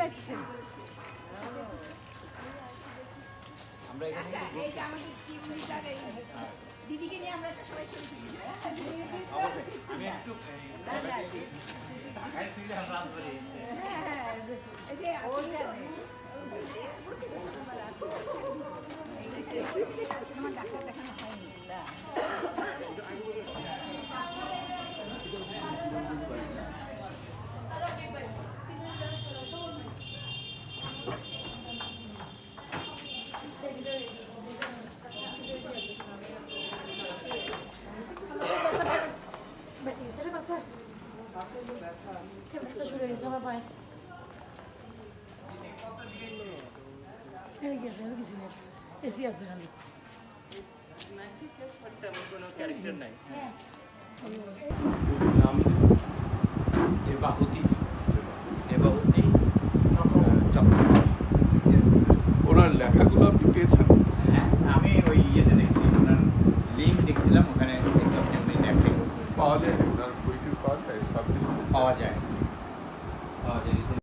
লাগছে আচ্ছা এই যে আমাদের টিম লিডার দিদিকে নিয়ে আমরা একটা সবাই ছবি এসি আছে খালি নাম দেবাহুতি দেবাহুতি ওনার লেখাগুলো আপনি পেয়েছেন? হ্যাঁ আমি ওই ইয়েতে দেখছি ওনার লিঙ্ক দেখছিলাম ওখানে পাওয়া যায়। সব কিছু পাওয়া যায়। পাওয়া যায়